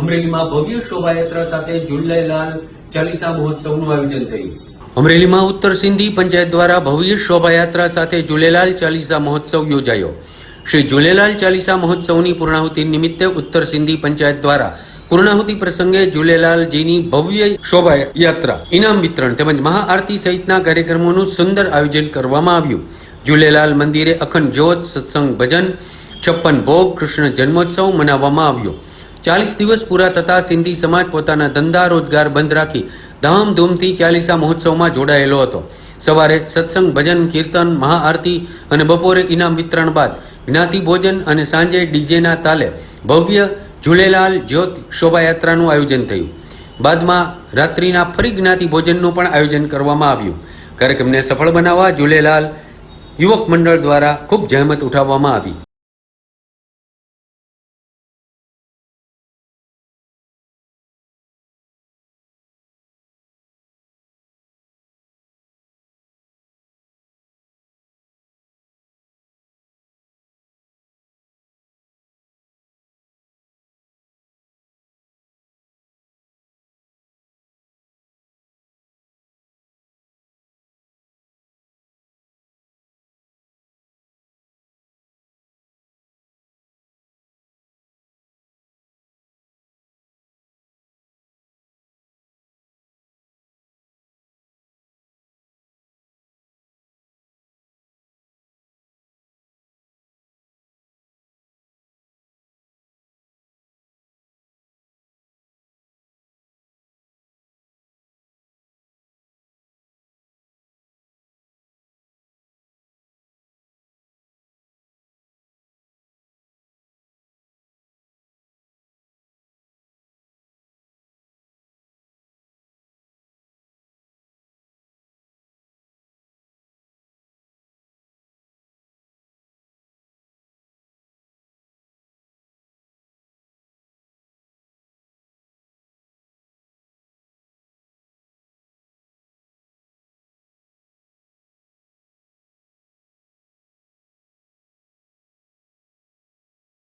અમરેલીમાં ભવ્ય શોભાયાત્રા સાથે ઝૂલેલાલ ચાલીસા મહોત્સવનું આયોજન થયું. અમરેલીમાં ઉત્તર સિંધી પંચાયત દ્વારા ભવ્ય શોભાયાત્રા સાથે ઝૂલેલાલ ચાલીસા મહોત્સવ યોજાયો. શ્રી જુલેલાલ ચાલીસા મહોત્સવની પૂર્ણાહુતિ નિમિત્તે ઉત્તર સિંધી પંચાયત દ્વારા પૂર્ણાહુતિ પ્રસંગે ઝૂલેલાલજીની ભવ્ય શોભાયાત્રા, ઇનામ વિતરણ તેમજ મહાઆરતી સહિતના કાર્યક્રમોનું સુંદર આયોજન કરવામાં આવ્યું. ઝૂલેલાલ મંદિરે અખંડ જ્યોત, સત્સંગ, ભજન, છપ્પન ભોગ, કૃષ્ણ જન્મોત્સવ મનાવવામાં આવ્યો. ચાલીસ દિવસ પૂરા થતા સિંધી સમાજ પોતાના ધંધા રોજગાર બંધ રાખી ધામધૂમથી ચાલીસા મહોત્સવમાં જોડાયેલો હતો. સવારે સત્સંગ, ભજન, કીર્તન, મહાઆરતી અને બપોરે ઇનામ વિતરણ બાદ જ્ઞાતિ ભોજન અને સાંજે ડીજેના તાલે ભવ્ય ઝુલેલાલ જ્યોત શોભાયાત્રાનું આયોજન થયું. બાદમાં રાત્રિના ફરી જ્ઞાતિ ભોજનનું પણ આયોજન કરવામાં આવ્યું. કાર્યક્રમને સફળ બનાવવા ઝૂલેલાલ યુવક મંડળ દ્વારા ખૂબ જહેમત ઉઠાવવામાં આવી.